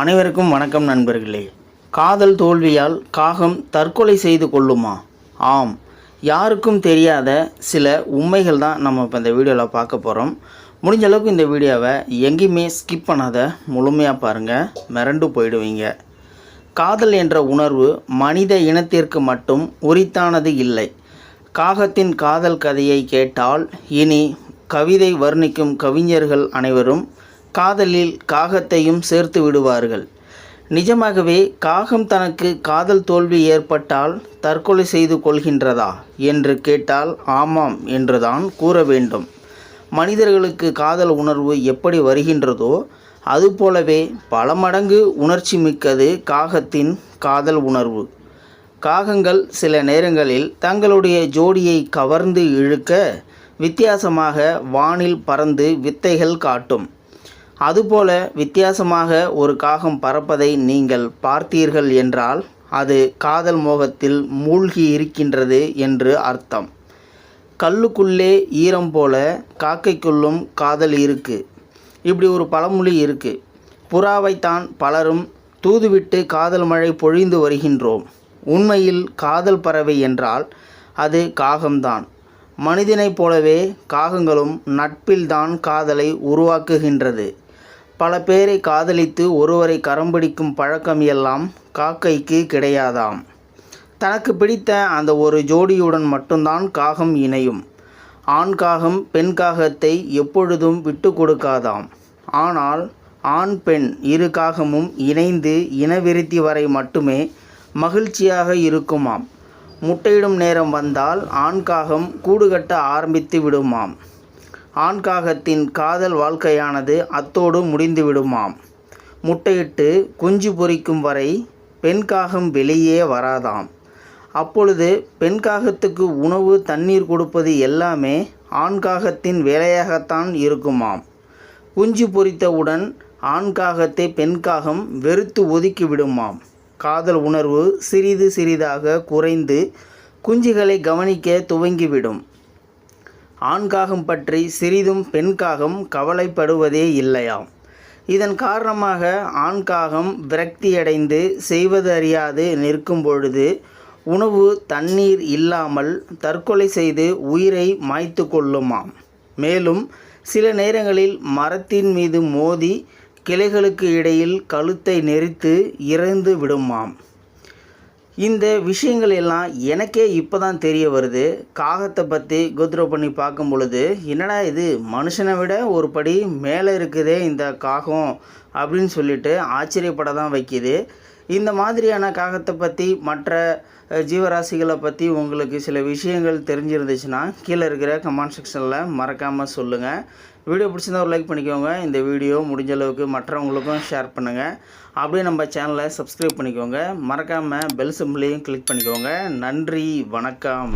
அனைவருக்கும் வணக்கம் நண்பர்களே. காதல் தோல்வியால் காகம் தற்கொலை செய்து கொள்ளுமா? ஆம். யாருக்கும் தெரியாத சில உண்மைகள் தான் நம்ம இப்போ இந்த வீடியோவில் பார்க்க போகிறோம் முடிஞ்ச அளவுக்கு இந்த வீடியோவை எங்கேயுமே ஸ்கிப் பண்ணாத முழுமையாக பாருங்கள் மிரண்டு போயிடுவீங்க. காதல் என்ற உணர்வு மனித இனத்திற்கு மட்டும் உரித்தானது இல்லை. காகத்தின் காதல் கதையை கேட்டால் இனி கவிதை வர்ணிக்கும் கவிஞர்கள் அனைவரும் காதலில் காகத்தையும் சேர்த்து விடுவார்கள். நிஜமாகவே காகம் தனக்கு காதல் தோல்வி ஏற்பட்டால் தற்கொலை செய்து கொள்கின்றதா என்று கேட்டால் ஆமாம் என்றுதான் கூற வேண்டும். மனிதர்களுக்கு காதல் உணர்வு எப்படி வருகின்றதோ அதுபோலவே பல மடங்கு உணர்ச்சி மிக்கது காகத்தின் காதல் உணர்வு. காகங்கள் சில நேரங்களில் தங்களுடைய ஜோடியை கவர்ந்து இழுக்க வித்தியாசமாக வானில் பறந்து வித்தைகள் காட்டும். அதுபோல வித்தியாசமாக ஒரு காகம் பறப்பதை நீங்கள் பார்த்தீர்கள் என்றால் அது காதல் மோகத்தில் மூழ்கி இருக்கின்றது என்று அர்த்தம். கல்லுக்குள்ளே ஈரம் போல காக்கைக்குள்ளும் காதல் இருக்கு. இப்படி ஒரு பழமொழி இருக்கு. புறாவைத்தான் பலரும் தூதுவிட்டு காதல் மழை பொழிந்து வருகின்றோம். உண்மையில் காதல் பறவை என்றால் அது காகம்தான். மனிதனைப் போலவே காகங்களும் நட்பில்தான் காதலை உருவாக்குகின்றது. பல பேரை காதலித்து ஒருவரை கரம் பிடிக்கும் பழக்கம் எல்லாம் காக்கைக்கு கிடையாதாம். தனக்கு பிடித்த அந்த ஒரு ஜோடியுடன் மட்டும்தான் காகம் இணையும். ஆண் காகம் பெண் காகத்தை எப்பொழுதும் விட்டு கொடுக்காதாம். ஆனால் ஆண் பெண் இரு காகமும் இணைந்து இனவிருத்தி வரை மட்டுமே மகிழ்ச்சியாக இருக்குமாம். முட்டையிடும் நேரம் வந்தால் ஆண் காகம் கூடுகட்ட ஆரம்பித்து விடுமாம். ஆண் காகத்தின் காதல் வாழ்க்கையானது அத்தோடு முடிந்துவிடுமாம். முட்டையிட்டு குஞ்சு பொரிக்கும் வரை பெண்காகம் வெளியே வராதாம். அப்பொழுது பெண்காகத்துக்கு உணவு தண்ணீர் கொடுப்பது எல்லாமே ஆண் காகத்தின் வேலையாகத்தான் இருக்குமாம். குஞ்சு பொரித்தவுடன் ஆண் காகத்தை வெறுத்து ஒதுக்கி விடுமாம். காதல் உணர்வு சிறிது சிறிதாக குறைந்து குஞ்சுகளை கவனிக்க துவங்கிவிடும். ஆண்காகம் பற்றி சிறிதும் பெண்காகம் கவலைப்படுவதே இல்லையாம். இதன் காரணமாக ஆண்காகம் விரக்தியடைந்து செய்வது அறியாது நிற்கும் பொழுது உணவு தண்ணீர் இல்லாமல் தற்கொலை செய்து உயிரை மாய்த்து கொள்ளுமாம். மேலும் சில நேரங்களில் மரத்தின் மீது மோதி கிளைகளுக்கு இடையில் கழுத்தை நெரித்து இறந்து விடுமாம். இந்த விஷயங்கள் எல்லாம் எனக்கே இப்போ தான் தெரிய வருது. காகத்தை பற்றி கோத்ரோ பண்ணி பார்க்கும் பொழுது என்னடா இது? மனுஷனை விட ஒரு படி மேலே இருக்குதே இந்த காகம் அப்படின்னு சொல்லிட்டு ஆச்சரியப்பட தான் வைக்கிது. இந்த மாதிரியான காகத்தை பற்றி மற்ற ஜீவராசிகளை பற்றி உங்களுக்கு சில விஷயங்கள் தெரிஞ்சிருந்துச்சுன்னா கீழே இருக்கிற கமெண்ட் செக்ஷனில் மறக்காமல் சொல்லுங்கள் வீடியோ பிடிச்சிருந்தா ஒரு லைக் பண்ணிக்கோங்க. இந்த வீடியோ முடிஞ்ச அளவுக்கு மற்றவங்களுக்கும் ஷேர் பண்ணுங்கள் அப்படியே நம்ம சேனலை சப்ஸ்கிரைப் பண்ணிக்கோங்க. மறக்காமல் பெல் சிம்பிளையும் கிளிக் பண்ணிக்கோங்க. நன்றி வணக்கம்.